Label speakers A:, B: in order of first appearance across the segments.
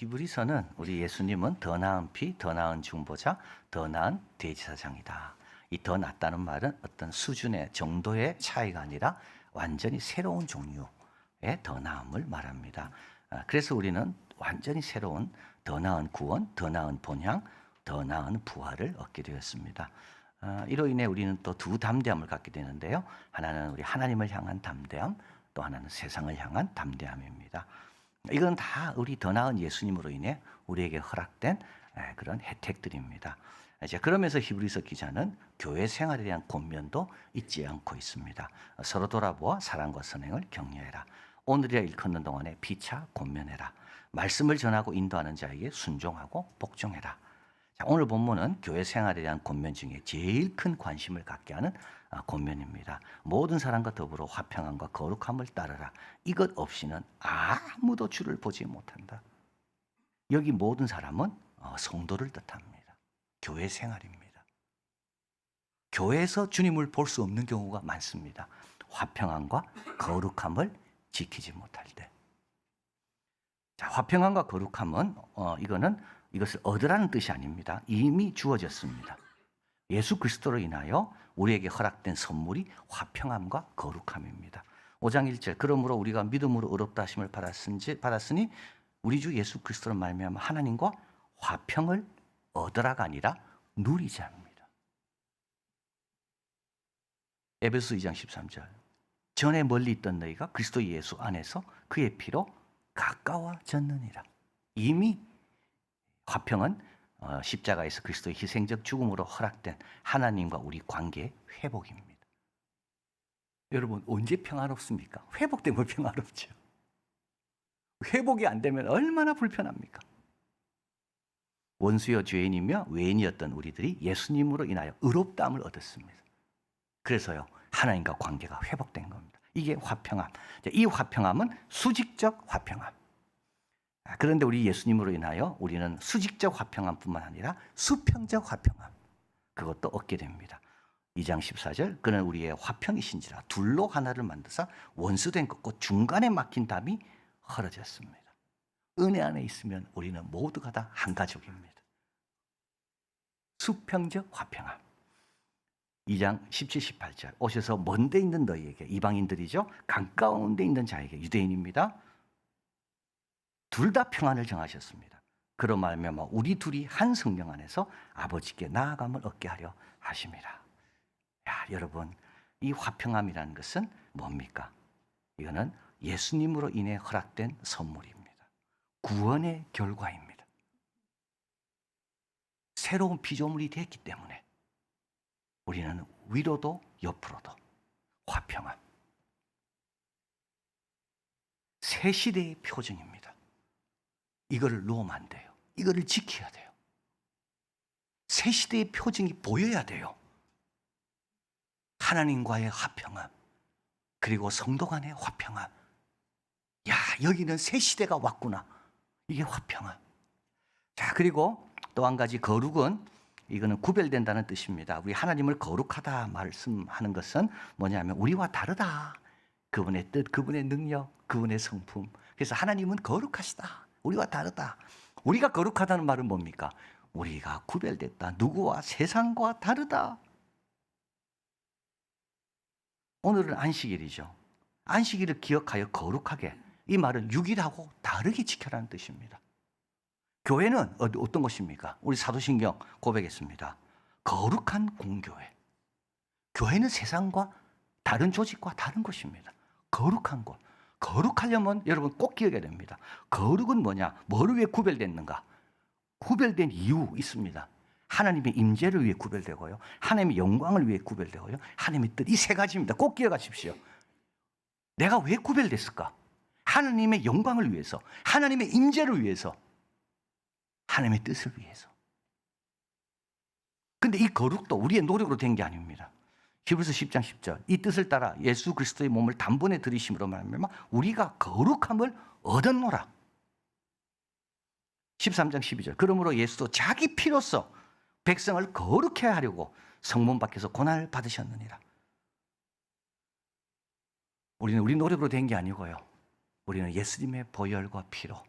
A: 히브리서는 우리 예수님은 더 나은 피, 더 나은 중보자, 더 나은 대지사장이다. 이 더 낫다는 말은 어떤 수준의 정도의 차이가 아니라 완전히 새로운 종류의 더 나음을 말합니다. 아, 그래서 우리는 완전히 새로운 더 나은 구원, 더 나은 본향, 더 나은 부활을 얻게 되었습니다. 아, 이로 인해 우리는 또 두 담대함을 갖게 되는데요. 하나는 우리 하나님을 향한 담대함, 또 하나는 세상을 향한 담대함입니다. 이건 다 우리 더 나은 예수님으로 인해 우리에게 허락된 에, 그런 혜택들입니다. 이제 그러면서 히브리서 기자는 교회 생활에 대한 권면도 잊지 않고 있습니다. 서로 돌아보아 사랑과 선행을 격려해라. 오늘이라 일컫는 동안에 피차 권면해라. 말씀을 전하고 인도하는 자에게 순종하고 복종해라. 자, 오늘 본문은 교회 생활에 대한 권면 중에 제일 큰 관심을 갖게 하는 아, 권면입니다. 모든 사람과 더불어 화평함과 거룩함을 따르라. 이것 없이는 아무도 주를 보지 못한다. 여기 모든 사람은 어, 성도를 뜻합니다. 교회 생활입니다. 교회에서 주님을 볼 수 없는 경우가 많습니다. 화평함과 거룩함을 지키지 못할 때. 자, 화평함과 거룩함은 어, 이거는 이것을 얻으라는 뜻이 아닙니다. 이미 주어졌습니다. 예수 그리스도로 인하여 우리에게 허락된 선물이 화평함과 거룩함입니다. 5장 1절 그러므로 우리가 믿음으로 의롭다 하심을 받았은지 받았으니 우리 주 예수 그리스도로 말미암아 하나님과 화평을 얻으라가 아니라 누리자입니다. 에베소 2장 13절 전에 멀리 있던 너희가 그리스도 예수 안에서 그의 피로 가까워졌느니라. 이미 화평은 어, 십자가에서 그리스도의 희생적 죽음으로 허락된 하나님과 우리 관계의 회복입니다. 여러분 언제 평안없습니까? 회복되면 평안없죠. 회복이 안 되면 얼마나 불편합니까? 원수여 죄인이며 외인이었던 우리들이 예수님으로 인하여 의롭다함을 얻었습니다. 그래서요 하나님과 관계가 회복된 겁니다. 이게 화평함. 이 화평함은 수직적 화평함. 아, 그런데 우리 예수님으로 인하여 우리는 수직적 화평함뿐만 아니라 수평적 화평함 그것도 얻게 됩니다. 2장 14절 그는 우리의 화평이신지라 둘로 하나를 만드사 원수된 것과 중간에 막힌 담이 헐어졌습니다. 은혜 안에 있으면 우리는 모두가 다 한 가족입니다. 수평적 화평함. 2장 17, 18절 오셔서 먼데 있는 너희에게 이방인들이죠. 가까운 데 있는 자에게 유대인입니다. 둘 다 평안을 정하셨습니다. 그런 말미암아 우리 둘이 한 성령 안에서 아버지께 나아감을 얻게 하려 하심이라. 야, 여러분, 이 화평함이라는 것은 뭡니까? 이거는 예수님으로 인해 허락된 선물입니다. 구원의 결과입니다. 새로운 피조물이 됐기 때문에 우리는 위로도 옆으로도 화평함. 새 시대의 표징입니다. 이거를 놓으면 안 돼요. 이거를 지켜야 돼요. 새 시대의 표징이 보여야 돼요. 하나님과의 화평함, 그리고 성도 간의 화평함. 야, 여기는 새 시대가 왔구나. 이게 화평함. 자, 그리고 또 한 가지 거룩은 이거는 구별된다는 뜻입니다. 우리 하나님을 거룩하다 말씀하는 것은 뭐냐면 우리와 다르다. 그분의 뜻, 그분의 능력, 그분의 성품. 그래서 하나님은 거룩하시다. 우리와 다르다. 우리가 거룩하다는 말은 뭡니까? 우리가 구별됐다. 누구와 세상과 다르다. 오늘은 안식일이죠. 안식일을 기억하여 거룩하게. 이 말은 6일하고 다르게 지켜라는 뜻입니다. 교회는 어- 어떤 것입니까? 우리 사도신경 고백했습니다. 거룩한 공교회. 교회는 세상과 다른 조직과 다른 것입니다. 거룩한 것. 거룩하려면 여러분 꼭 기억해야 됩니다. 거룩은 뭐냐? 뭐를 위해 구별됐는가? 구별된 이유 있습니다. 하나님의 임재를 위해 구별되고요. 하나님의 영광을 위해 구별되고요. 하나님의 뜻 이 세 가지입니다. 꼭 기억하십시오. 내가 왜 구별됐을까? 하나님의 영광을 위해서, 하나님의 임재를 위해서, 하나님의 뜻을 위해서. 근데 이 거룩도 우리의 노력으로 된 게 아닙니다. 히브리서 10장 10절 이 뜻을 따라 예수 그리스도의 몸을 단번에 들이심으로 말미암아 우리가 거룩함을 얻었노라. 13장 12절 그러므로 예수도 자기 피로써 백성을 거룩해 하려고 성문 밖에서 고난을 받으셨느니라. 우리는 우리 노력으로 된 게 아니고요. 우리는 예수님의 보혈과 피로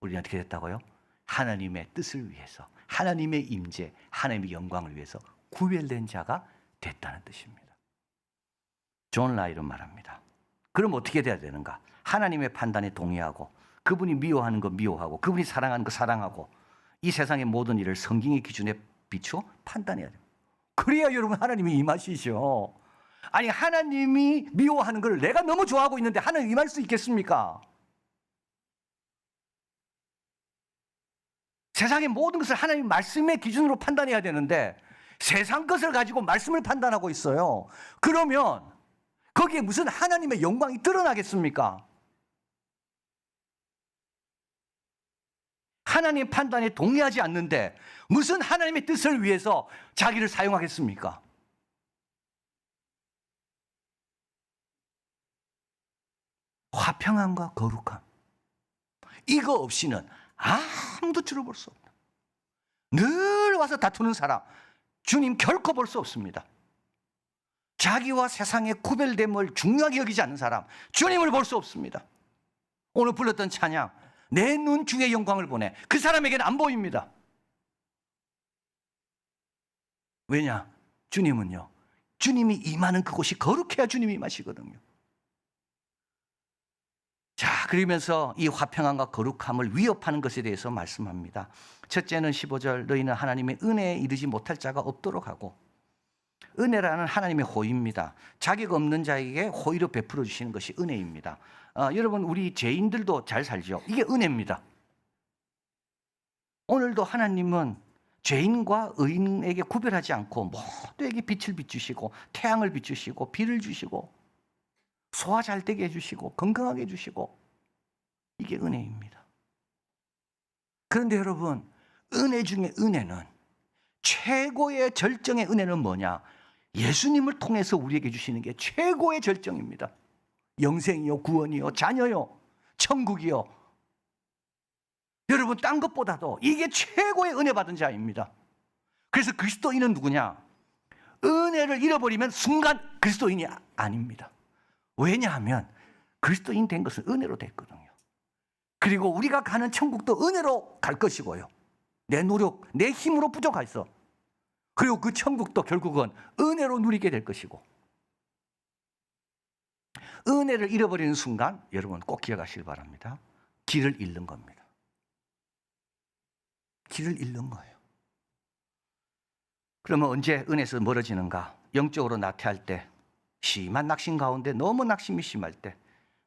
A: 우리는 어떻게 됐다고요? 하나님의 뜻을 위해서, 하나님의 임재, 하나님의 영광을 위해서 구별된 자가 됐다는 뜻입니다. 존 라이런 말합니다. 그럼 어떻게 돼야 되는가? 하나님의 판단에 동의하고 그분이 미워하는 거 미워하고 그분이 사랑하는 거 사랑하고 이 세상의 모든 일을 성경의 기준에 비추어 판단해야 돼요. 그래야 여러분 하나님이 임하시죠. 아니 하나님이 미워하는 걸 내가 너무 좋아하고 있는데 하나님 임할 수 있겠습니까? 세상의 모든 것을 하나님 말씀의 기준으로 판단해야 되는데 세상 것을 가지고 말씀을 판단하고 있어요. 그러면 거기에 무슨 하나님의 영광이 드러나겠습니까? 하나님의 판단에 동의하지 않는데 무슨 하나님의 뜻을 위해서 자기를 사용하겠습니까? 화평함과 거룩함. 이거 없이는 아무도 줄을 볼수 없다. 늘 와서 다투는 사람, 주님 결코 볼 수 없습니다. 자기와 세상의 구별됨을 중요하게 여기지 않는 사람, 주님을 볼 수 없습니다. 오늘 불렀던 찬양, 내눈 주의 영광을 보내. 그 사람에게는 안 보입니다. 왜냐? 주님은요, 주님이 임하는 그곳이 거룩해야 주님이 임하시거든요. 자, 그러면서 이 화평함과 거룩함을 위협하는 것에 대해서 말씀합니다. 첫째는 15절 너희는 하나님의 은혜에 이르지 못할 자가 없도록 하고 은혜라는 하나님의 호의입니다. 자격 없는 자에게 호의로 베풀어 주시는 것이 은혜입니다. 어, 여러분 우리 죄인들도 잘 살죠. 이게 은혜입니다. 오늘도 하나님은 죄인과 의인에게 구별하지 않고 모두에게 빛을 비추시고 태양을 비추시고 비를 주시고 소화 잘 되게 해주시고 건강하게 해주시고 이게 은혜입니다. 그런데 여러분 은혜 중에 은혜는 최고의 절정의 은혜는 뭐냐? 예수님을 통해서 우리에게 주시는 게 최고의 절정입니다. 영생이요, 구원이요, 자녀요, 천국이요. 여러분 딴 것보다도 이게 최고의 은혜 받은 자입니다. 그래서 그리스도인은 누구냐? 은혜를 잃어버리면 순간 그리스도인이 아- 아닙니다. 왜냐하면 그리스도인 된 것은 은혜로 됐거든요. 그리고 우리가 가는 천국도 은혜로 갈 것이고요. 내 노력, 내 힘으로 부족해서 그리고 그 천국도 결국은 은혜로 누리게 될 것이고 은혜를 잃어버리는 순간 여러분 꼭 기억하시길 바랍니다. 길을 잃는 겁니다. 길을 잃는 거예요. 그러면 언제 은혜에서 멀어지는가? 영적으로 나태할 때, 심한 낙심 가운데 너무 낙심이 심할 때,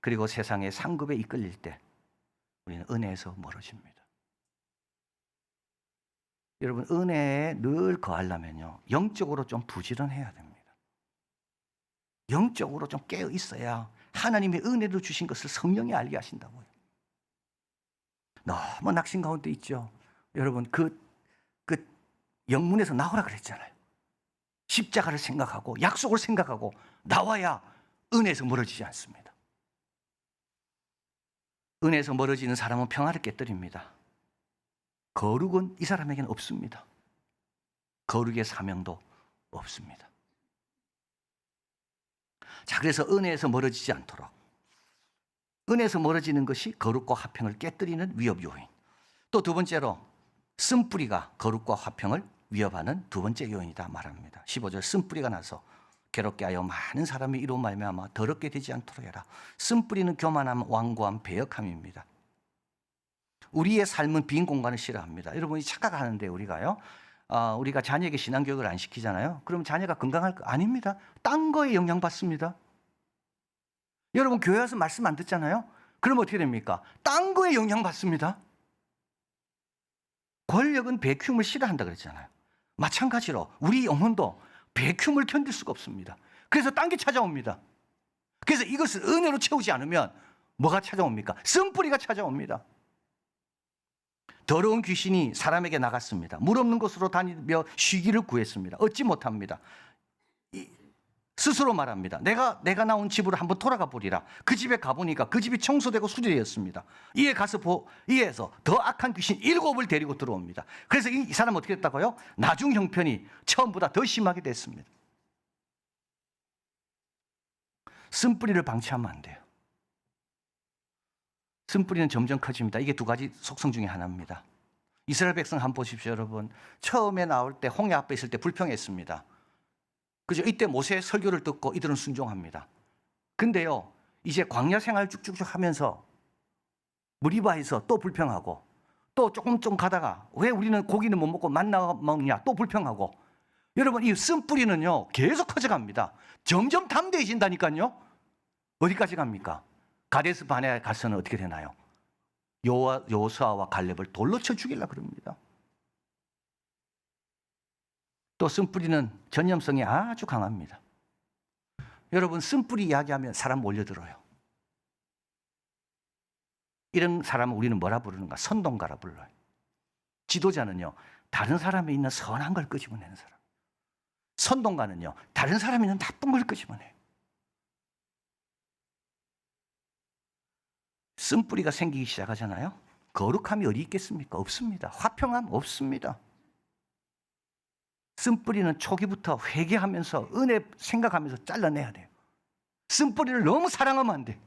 A: 그리고 세상의 상급에 이끌릴 때, 우리는 은혜에서 멀어집니다. 여러분 은혜에 늘 거하려면요 영적으로 좀 부지런해야 됩니다. 영적으로 좀 깨어 있어야 하나님의 은혜로 주신 것을 성령이 알게 하신다고요. 너무 낙심 가운데 있죠. 여러분 그, 그 영문에서 나오라 그랬잖아요. 십자가를 생각하고 약속을 생각하고 나와야 은혜에서 멀어지지 않습니다. 은혜에서 멀어지는 사람은 평화를 깨뜨립니다. 거룩은 이 사람에게는 없습니다. 거룩의 사명도 없습니다. 자, 그래서 은혜에서 멀어지지 않도록 은혜에서 멀어지는 것이 거룩과 화평을 깨뜨리는 위협 요인. 또 두 번째로 쓴뿌리가 거룩과 화평을 위협하는 두 번째 요인이다 말합니다. 15절 쓴뿌리가 나서 괴롭게 하여 많은 사람이 이로 말미암아 더럽게 되지 않도록 해라. 쓴뿌리는 교만함, 완고함, 배역함입니다. 우리의 삶은 빈 공간을 싫어합니다. 여러분이 착각하는데 우리가요. 아, 우리가 자녀에게 신앙교육을 안 시키잖아요. 그럼 자녀가 건강할 거 아닙니다. 딴 거에 영향 받습니다. 여러분 교회 와서 말씀 안 듣잖아요. 그럼 어떻게 됩니까? 딴 거에 영향 받습니다. 권력은 베큐음을 싫어한다 그랬잖아요. 마찬가지로 우리 영혼도 베큐음을 견딜 수가 없습니다. 그래서 딴 게 찾아옵니다. 그래서 이것을 은혜로 채우지 않으면 뭐가 찾아옵니까? 쓴뿌리가 찾아옵니다. 더러운 귀신이 사람에게 나갔습니다. 물 없는 곳으로 다니며 쉬기를 구했습니다. 얻지 못합니다. 이- 스스로 말합니다. 내가 내가 나온 집으로 한번 돌아가 보리라. 그 집에 가 보니까 그 집이 청소되고 수리되었습니다. 이에 가서 보 이에서 더 악한 귀신 일곱을 데리고 들어옵니다. 그래서 이, 이 사람 어떻게 됐다고요? 나중 형편이 처음보다 더 심하게 됐습니다. 쓴뿌리를 방치하면 안 돼요. 쓴뿌리는 점점 커집니다. 이게 두 가지 속성 중에 하나입니다. 이스라엘 백성 한번 보십시오, 여러분. 처음에 나올 때 홍해 앞에 있을 때 불평했습니다. 그죠? 이때 모세의 설교를 듣고 이들은 순종합니다. 근데요, 이제 광야 생활 쭉쭉쭉 하면서 무리바에서 또 불평하고 또 조금 좀 가다가 왜 우리는 고기는 못 먹고 만나 먹냐 또 불평하고 여러분 이 쓴뿌리는요 계속 커져갑니다. 점점 담대해진다니까요. 어디까지 갑니까? 가데스 반에 가서는 어떻게 되나요? 요와 요수아와 갈렙을 돌로 쳐 죽이려 그럽니다. 또 쓴뿌리는 전염성이 아주 강합니다. 여러분 쓴뿌리 이야기하면 사람 몰려들어요. 이런 사람을 우리는 뭐라 부르는가? 선동가라 불러요. 지도자는요, 다른 사람에 있는 선한 걸 끄집어내는 사람. 선동가는요, 다른 사람에 있는 나쁜 걸 끄집어내요. 쓴뿌리가 생기기 시작하잖아요. 거룩함이 어디 있겠습니까? 없습니다. 화평함 없습니다. 쓴뿌리는 초기부터 회개하면서 은혜 생각하면서 잘라내야 돼요. 쓴뿌리를 너무 사랑하면 안 돼.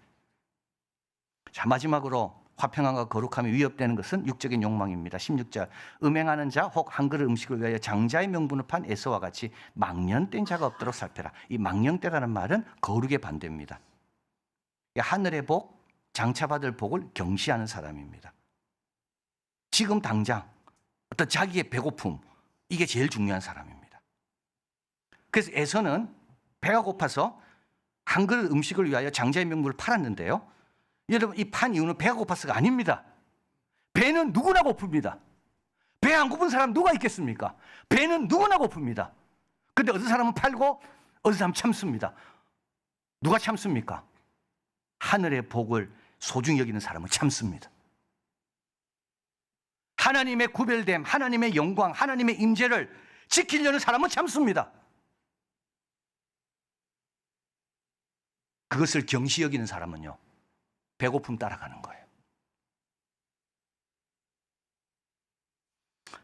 A: 자 마지막으로 화평함과 거룩함이 위협되는 것은 육적인 욕망입니다. 16절 음행하는 자 혹 한 그릇 음식을 위하여 장자의 명분을 판 에서와 같이 망령된 자가 없도록 살펴라. 이 망령되라는 말은 거룩의 반대입니다. 하늘의 복, 장차받을 복을 경시하는 사람입니다. 지금 당장 어떤 자기의 배고픔 이게 제일 중요한 사람입니다. 그래서 에서는 배가 고파서 한 그릇 음식을 위하여 장자의 명분을 팔았는데요. 여러분 이 판 이유는 배가 고파서가 아닙니다. 배는 누구나 고픕니다. 배 안 고픈 사람 누가 있겠습니까? 배는 누구나 고픕니다. 근데 어떤 사람은 팔고 어떤 사람은 참습니다. 누가 참습니까? 하늘의 복을 소중히 여기는 사람은 참습니다. 하나님의 구별됨, 하나님의 영광, 하나님의 임재를 지키려는 사람은 참습니다. 그것을 경시 여기는 사람은요. 배고픔 따라가는 거예요.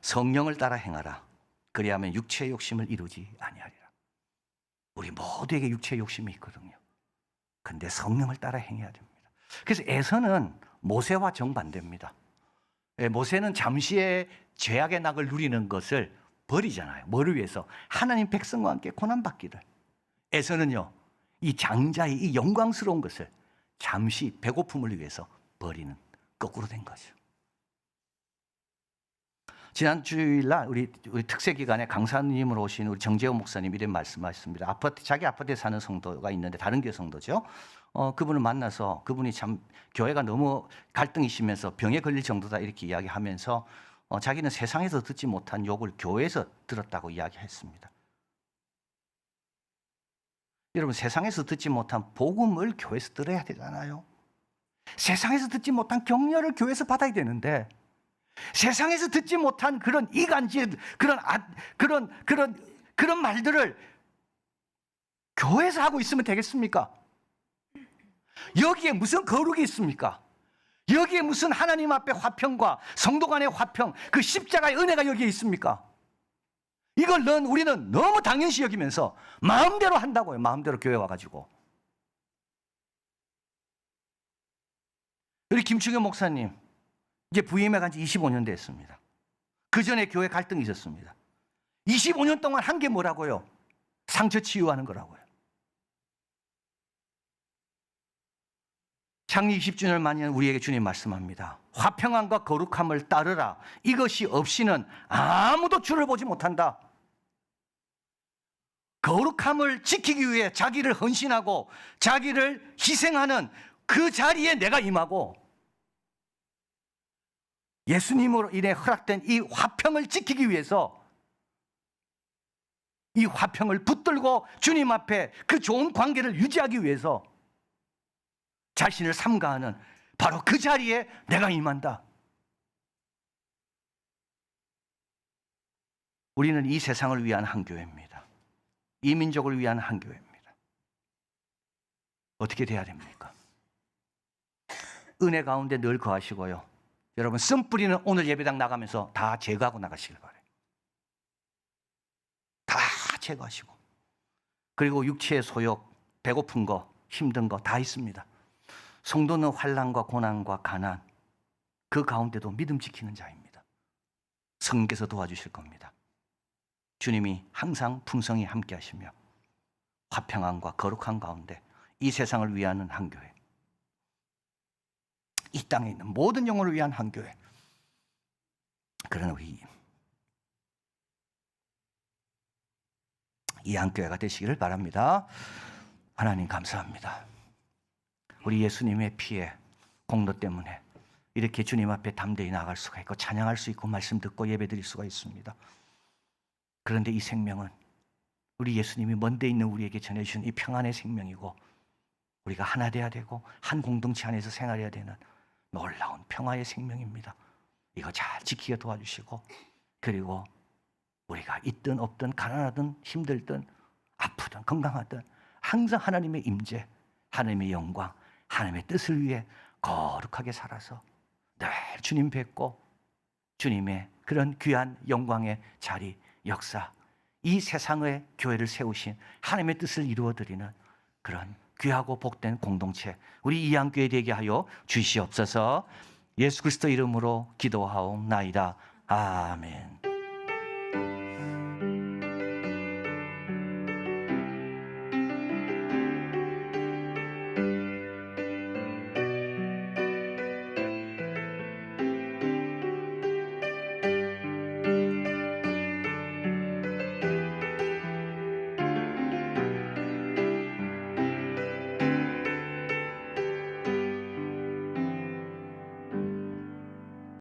A: 성령을 따라 행하라. 그리하면 육체의 욕심을 이루지 아니하리라. 우리 모두에게 육체의 욕심이 있거든요. 근데 성령을 따라 행해야 됩니다. 그래서 에서는 모세와 정반대입니다. 예, 모세는 잠시의 죄악의 낙을 누리는 것을 버리잖아요. 뭐를 위해서? 하나님 백성과 함께 고난받기를. 에서는요, 이 장자의 이 영광스러운 것을 잠시 배고픔을 위해서 버리는 거꾸로 된 거죠. 지난 주일날 우리, 우리 특세 기간에 강사님으로 오신 우리 정재호 목사님 이런 말씀하셨습니다. 아파트 자기 아파트에 사는 성도가 있는데 다른 교회 성도죠. 어, 그분을 만나서 그분이 참 교회가 너무 갈등이 심해서 병에 걸릴 정도다 이렇게 이야기하면서 어, 자기는 세상에서 듣지 못한 욕을 교회에서 들었다고 이야기했습니다. 여러분 세상에서 듣지 못한 복음을 교회에서 들어야 되잖아요. 세상에서 듣지 못한 격려를 교회에서 받아야 되는데 세상에서 듣지 못한 그런 이간질 그런 아, 그런 그런 그런 말들을 교회에서 하고 있으면 되겠습니까? 여기에 무슨 거룩이 있습니까? 여기에 무슨 하나님 앞에 화평과 성도 간의 화평, 그 십자가의 은혜가 여기에 있습니까? 이걸 넌 우리는 너무 당연시 여기면서 마음대로 한다고요. 마음대로 교회 와가지고. 우리 김충현 목사님 이제 부임해 간지 25년 됐습니다. 그 전에 교회 갈등이 있었습니다. 25년 동안 한 게 뭐라고요? 상처 치유하는 거라고요. 창립 20주년을 맞이한 우리에게 주님 말씀합니다. 화평함과 거룩함을 따르라. 이것이 없이는 아무도 주를 보지 못한다. 거룩함을 지키기 위해 자기를 헌신하고 자기를 희생하는 그 자리에 내가 임하고 예수님으로 인해 허락된 이 화평을 지키기 위해서 이 화평을 붙들고 주님 앞에 그 좋은 관계를 유지하기 위해서 자신을 삼가하는 바로 그 자리에 내가 임한다. 우리는 이 세상을 위한 한 교회입니다. 이 민족을 위한 한 교회입니다. 어떻게 돼야 됩니까? 은혜 가운데 늘 거하시고요. 여러분 쓴 뿌리는 오늘 예배당 나가면서 다 제거하고 나가시길 바래요. 다 제거하시고 그리고 육체의 소욕, 배고픈 거, 힘든 거 다 있습니다. 성도는 환란과 고난과 가난 그 가운데도 믿음 지키는 자입니다. 성께서 도와주실 겁니다. 주님이 항상 풍성히 함께 하시며 화평함과 거룩한 가운데 이 세상을 위하는 한 교회 이 땅에 있는 모든 영혼을 위한 한 교회 그런 우리 이한 교회가 되시기를 바랍니다. 하나님 감사합니다. 우리 예수님의 피에 공로 때문에 이렇게 주님 앞에 담대히 나갈 수가 있고 찬양할 수 있고 말씀 듣고 예배 드릴 수가 있습니다. 그런데 이 생명은 우리 예수님이 먼데 있는 우리에게 전해 주신 이 평안의 생명이고 우리가 하나 돼야 되고 한 공동체 안에서 생활해야 되는 놀라운 평화의 생명입니다. 이거 잘 지키게 도와주시고 그리고 우리가 있든 없든 가난하든 힘들든 아프든 건강하든 항상 하나님의 임재, 하나님의 영광, 하나님의 뜻을 위해 거룩하게 살아서 늘 주님 뵙고 주님의 그런 귀한 영광의 자리, 역사, 이 세상의 교회를 세우신 하나님의 뜻을 이루어 드리는 그런 귀하고 복된 공동체 우리 이양교회 되게 하여 주시옵소서. 예수 그리스도 이름으로 기도하옵나이다. 아멘.